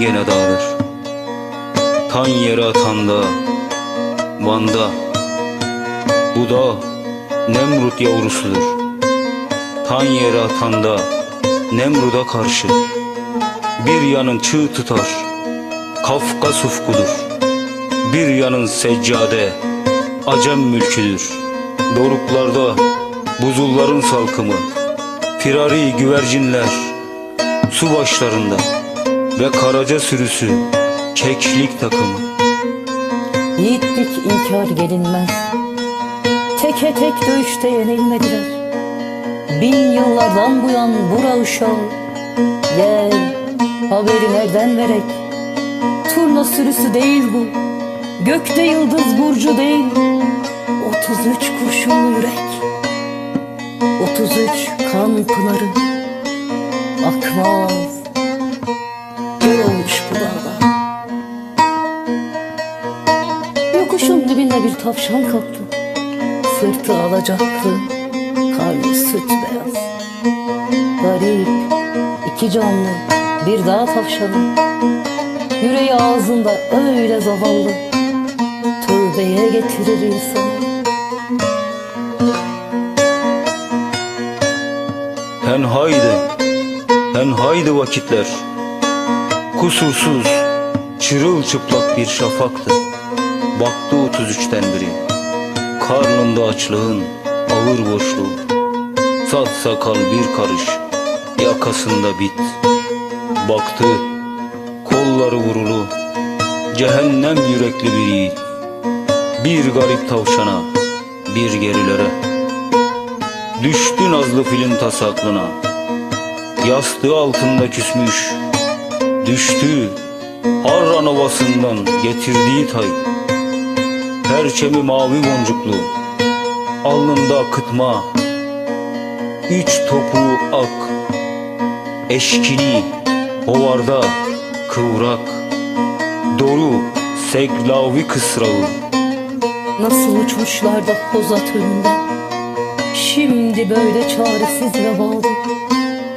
gene dağılır. Tan yere atanda Van'da. Bu da Nemrut yavrusudur. Tan yere atanda Nemrut'a karşı. Bir yanın çığ tutar Kafkas ufkudur. Bir yanın seccade Acem mülküdür. Doruklarda buzulların salkımı Firari güvercinler Su başlarında Ve karaca sürüsü Keklik takımı. Yiğitlik inkar gelinmez. Teke tek dövüşte yenilmediler. Bin yıllardan bu yan bura uşağı Gel haberi nereden verek? Turna sürüsü değil bu. Gökte yıldız burcu değil. 33 kurşunlu yürek. 33 kan pınarı. Akmaz tavşan kalktı. Sırtı alacaklı, karnı süt beyaz. Garip, iki canlı, bir daha tavşanı. Yüreği ağzında öyle zavallı. Tövbeye getirir insanı. Tenhaydı, tenhaydı vakitler Kusursuz, çırılçıplak bir şafaktı Baktı otuz üçten biri. Karnında açlığın ağır boşluğu. Sat sakal bir karış Yakasında bit. Baktı kolları vurulu Cehennem yürekli bir yiğit. Bir garip tavşana Bir gerilere. Düştü nazlı filin tasaklına Yastığı altında küsmüş. Düştü Harran ovasından getirdiği tay Perçemi mavi boncuklu Alnında akıtma Üç topuğu ak Eşkili Hovarda Kıvrak Doru Seglavi kısrağı Nasıl uçmuşlar da hozat önünde. Şimdi böyle çaresiz ve bağlı.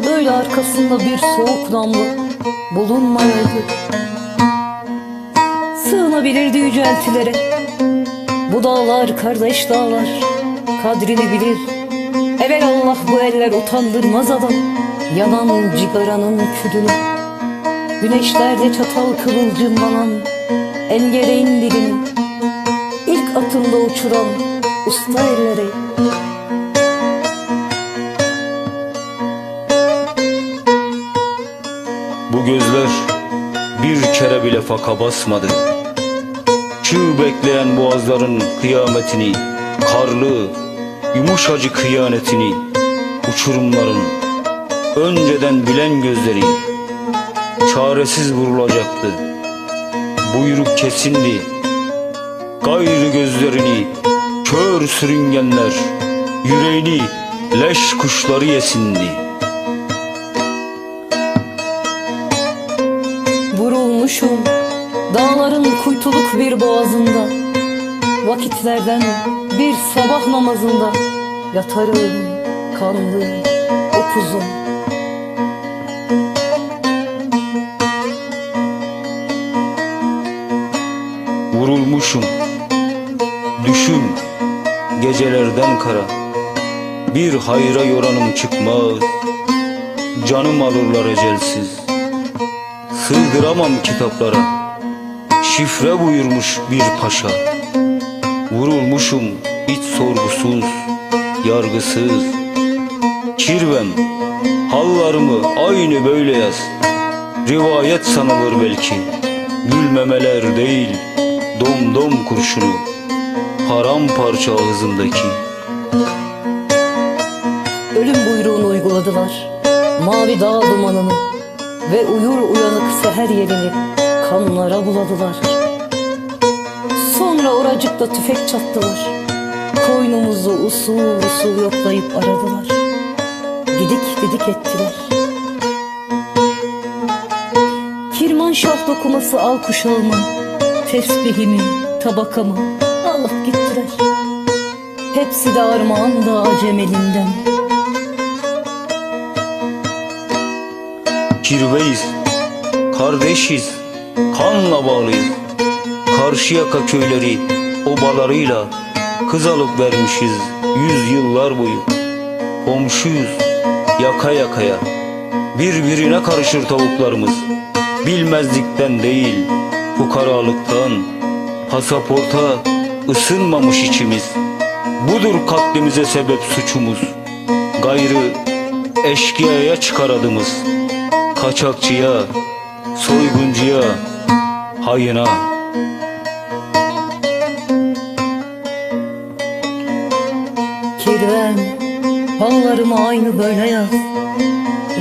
Böyle arkasında bir soğuk namlu bulunmayaydı. Sığınabilirdi yüceltilere. Bu dağlar kardeş dağlar kadrini bilir. Evel Allah bu eller utandırmaz adam. Yanan cigaranın külünü. Güneşlerde çatal kıvılcımlanan engeleğin dilini. İlk atımda uçuran usta elleri. Bu gözler bir kere bile faka basmadı Çığ bekleyen boğazların kıyametini Karlı, yumuşacık kıyanetini Uçurumların önceden bilen gözleri Çaresiz vurulacaktı Buyruk kesindi Gayrı gözlerini Kör sürüngenler Yüreğini leş kuşları yesindi. Vurulmuşum dağların kuytuluk bir boğazında Vakitlerden bir sabah namazında Yatarım kanlı upuzun Vurulmuşum Düşüm Gecelerden kara. Bir hayra yoranım çıkmaz Canım alırlar ecelsiz. Sığdıramam kitaplara Şifre buyurmuş bir paşa. Vurulmuşum hiç sorgusuz Yargısız. Kirvem Hallarımı aynı böyle yaz. Rivayet sanılır belki Gülmemeler değil Domdom kurşunu. Paramparça ağzımdaki. Ölüm buyruğunu uyguladılar. Mavi dağ dumanını Ve uyur uyanık seher yerini Kanlara buladılar. Sonra oracıkta tüfek çattılar. Koynumuzu usul usul yoklayıp aradılar. Didik didik ettiler. Kirmanşah dokuması al kuşağımı Tesbihimi, tabakamı alıp gittiler. Hepsi de armağan da acem elinden Kirveyiz Kardeşiz, kanla bağlıyız. Karşıyaka köyleri obalarıyla kız alıp vermişiz yüz yıllar boyu. Komşuyuz yaka yakaya. Birbirine karışır tavuklarımız. Bilmezlikten değil, fukaralıktan, pasaporta ısınmamış içimiz. Budur katlimize sebep suçumuz. Gayrı eşkıyaya çıkar adımız. Kaçakçıya, soyguncuya, hayına. Kirven hallarımı aynı böyle yaz.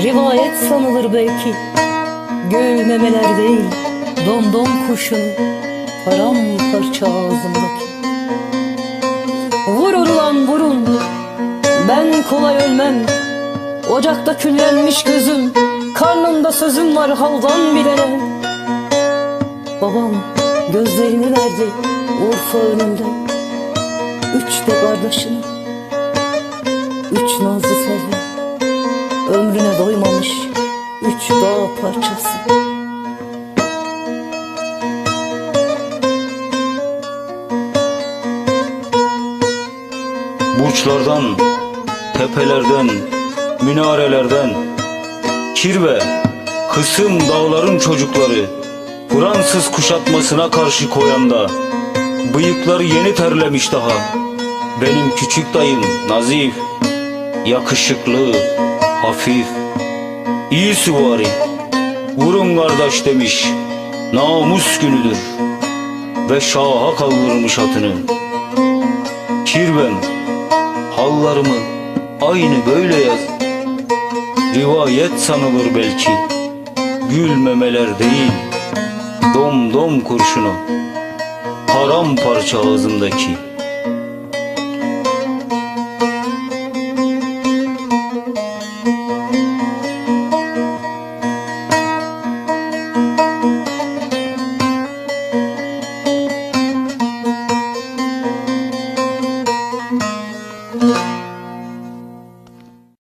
Rivayet sanılır belki Göğü memeler değil Domdom kuşun Paramparça ağzımdaki Vurun lan vurun Ben kolay ölmem. Ocakta küllenmiş gözüm Karnımda sözüm var haldan bilene Babam gözlerini verdi Urfa önünde. Üç de kardeşine Üç nazlı sevgi Ömrüne doymamış Üç dağ parçası. Burçlardan, tepelerden, minarelerden, kirve, kısım dağların çocukları, Fransız kuşatmasına karşı koyanda, bıyıkları yeni terlemiş daha. Benim küçük dayım nazif, yakışıklı, hafif, iyi süvari. Vurun kardeş demiş, namus günüdür ve şaha kaldırmış atını. Kirvem, hallarımı aynı böyle yaz. Rivayet sanılır belki, gülmemeler değil, dom dom kurşunu, paramparça ağzımdaki.